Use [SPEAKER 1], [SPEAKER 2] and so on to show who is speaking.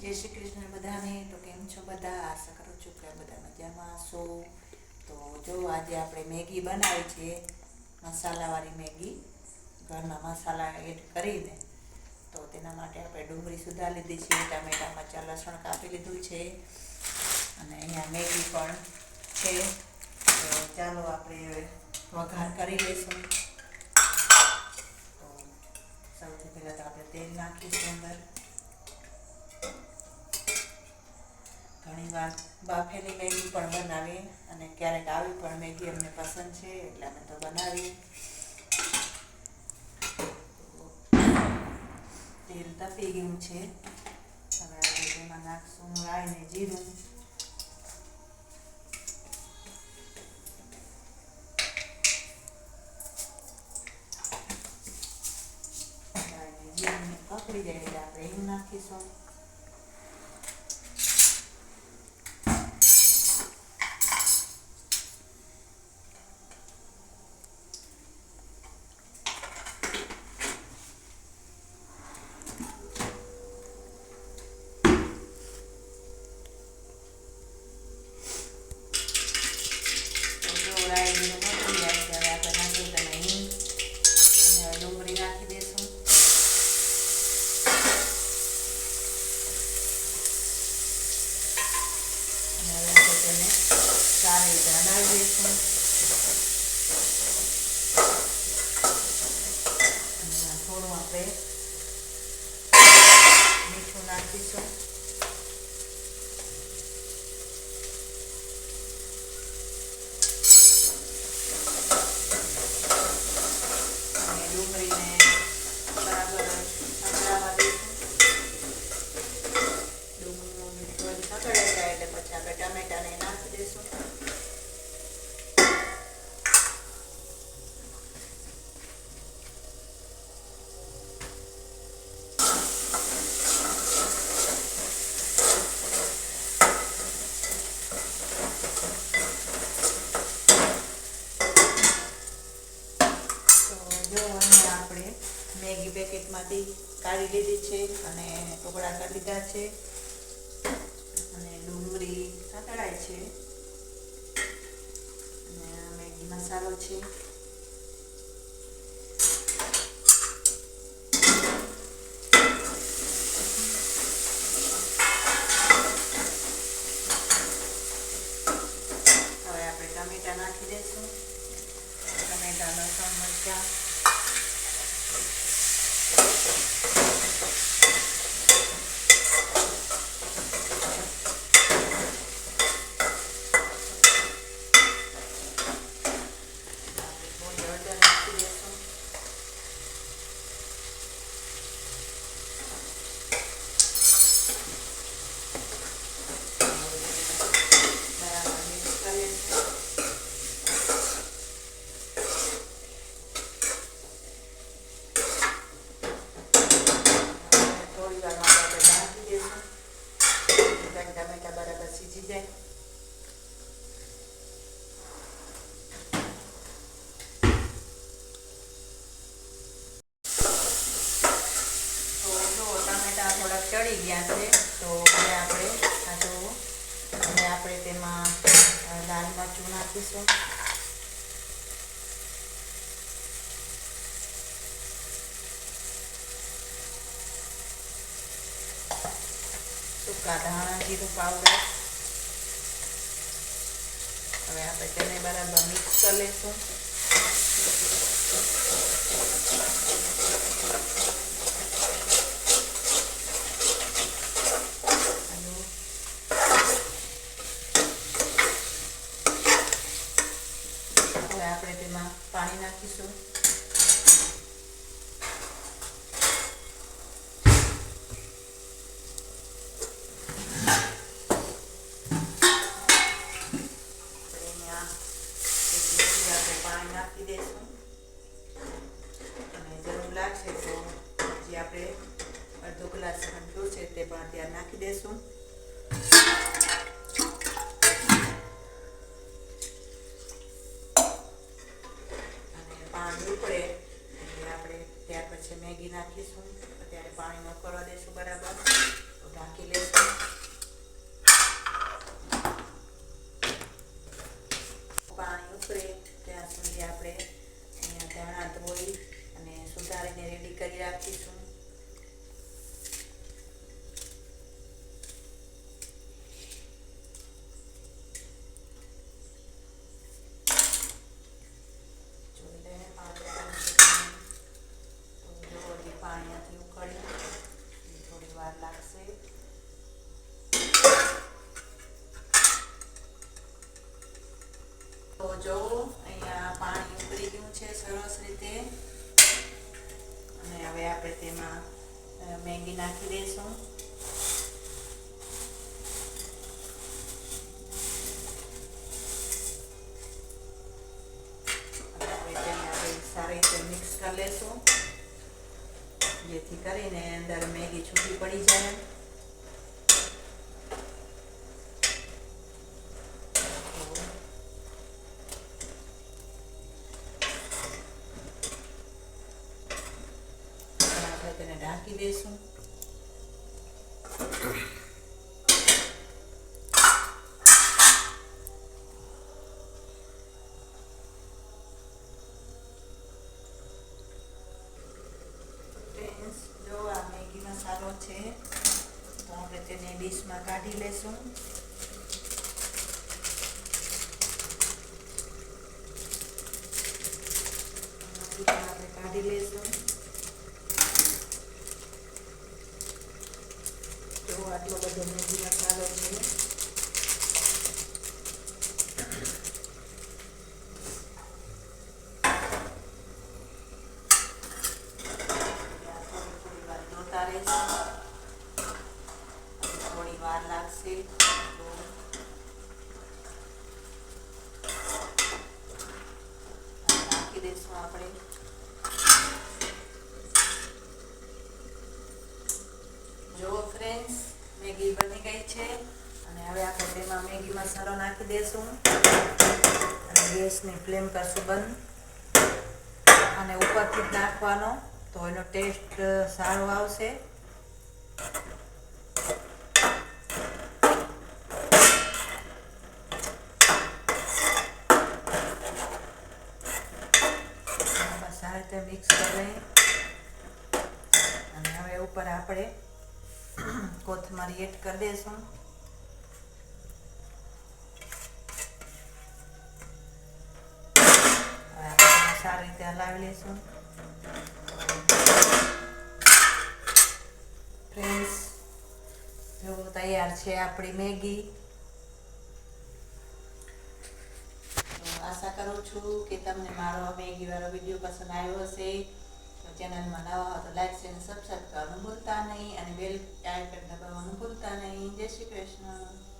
[SPEAKER 1] જય શ્રી કૃષ્ણ બધાને. તો કેમ છો બધા? આશા કરું છું કે બધા મજામાં છો તો જો આજે આપણે મેગી બનાવી છે, મસાલાવાળી મેગી. ઘરના મસાલા એડ કરીને. તો તેના માટે આપણે ડુંગળી સુધા લીધી છે ટામેટા મરચા લસણ કાપી લીધું છે. અને અહીંયા મેગી પણ છે. તો ચાલો આપણે વઘાર કરી લઈશું. તો સૌથી પહેલાં તો આપણે તેલ નાખીશું અંદર. ઘણીવાર બાફેલી મેગી પણ બનાવીએ અને ક્યારેક આવી પણ મેગી અમને પસંદ છે, એટલે અમે તો બનાવીએ. તેલ તપી ગયું છે. હવે તેમાં નાખશું. રાઈ ને જીરું. કકડી જાય એટલે આપણે એવું નાખીશું તો જો રાઈ જીરું કકડી જાય છે હવે આપણે નાખી તમે હિંગ અને હવે ડુંગળી નાખી દઈશું અને હવે આપણે તેને સારી રીતે હલાવી દઈશું અને આ થોડું આપણે મીઠું નાખીશું અને ડુંગળીને બરાબર સંકળાવા દઈશું ડુંગળીનું મીઠું સંકળાઈ જાય એટલે પછી આપણે ટમેટાને નાખી દઈશું તો જો અહીંયા આપણે મેગી પેકેટમાંથી કાઢી લીધી છે અને ટુકડા કરી લીધા છે. અને ડુંગળી સાંતળાય છે. અને મેગી મસાલો છે. હવે આપણે ટમેટા નાખી દઈશું. ટમેટા લસણ મરચાં આપણે થોડી હળદર નાખી દઈશું બરાબર મિક્સ કરી લઈશું થોડી વાર માટે આપણે ઢાંકી દઈશું જેથી ટમેટા બરાબર સીજી જાય તો જો ટામેટા થોડાક ચડી ગયા છે, તો હવે આપણે આ જો હવે આપણે તેમાં લાલ મરચું નાખીશું. સૂકા ધાણા, જીરું પાવડર હવે આપણે તેને બરાબર મિક્સ કરી લઈશું અને હવે આપણે તેમાં પાણી નાખીશું આપણે અહીંયા એક લીંબુ આપણે પાણી નાખી દઈશું અને જરૂર લાગશે તો હજી આપણે અડધો ગ્લાસ ઠંડુ છે તે પણ અત્યારે નાખી દઈશું ત્યાર પછી મેગી નાખીશું. અત્યારે પાણી ન કરવા દઈશું બરાબર. ઢાંકી લઈશું તો અહીંયા પાણી ઉકળી ગયું છે સરસ રીતે. અને હવે આપણે તેમાં મેગી નાખી દઈશું. સારી રીતે મિક્સ કરી લેશું. જેથી કરીને અંદર મેગી છૂટી પડી જાય તો હવે આપણે તેને ઢાંકી દઈશું મસાલો છે તો આપણે તેને ડીશમાં કાઢી લેશું. આપણે કાઢી લેશું. જો આટલો બધો મેગી મસાલો છે ત્યાં થોડી થોડી વાર જોતા રહેશું થોડી વાર લાગશે તો નાખી દઈશું આપણે જુઓ ફ્રેન્ડ્સ મેગી બની ગઈ છે. અને હવે આપણે તેમાં મેગી મસાલો નાખી દઈશું અને ગેસની ફ્લેમ કરશું બંધ. અને ઉપરથી જ નાખવાનો, તો એનો ટેસ્ટ સારો આવશે. સારી રીતે મિક્સ કરી અને હવે ઉપર આપણે કોથમરી એડ કરી દઈશું સારી રીતે હલાવી લઈશું ફ્રેન્ડ્સ જો તૈયાર છે આપણી મેગી. આશા કરું છું કે તમને મારો મેગી વાળો વીડિયો પસંદ આવ્યો હશે. તો ચેનલમાં નવા હો તો લાઈક અને સબસ્ક્રાઈબ કરવાનું ભૂલતા નહીં. અને બેલ આઇકન દબાવવાનું ભૂલતા નહીં. જય શ્રી કૃષ્ણ.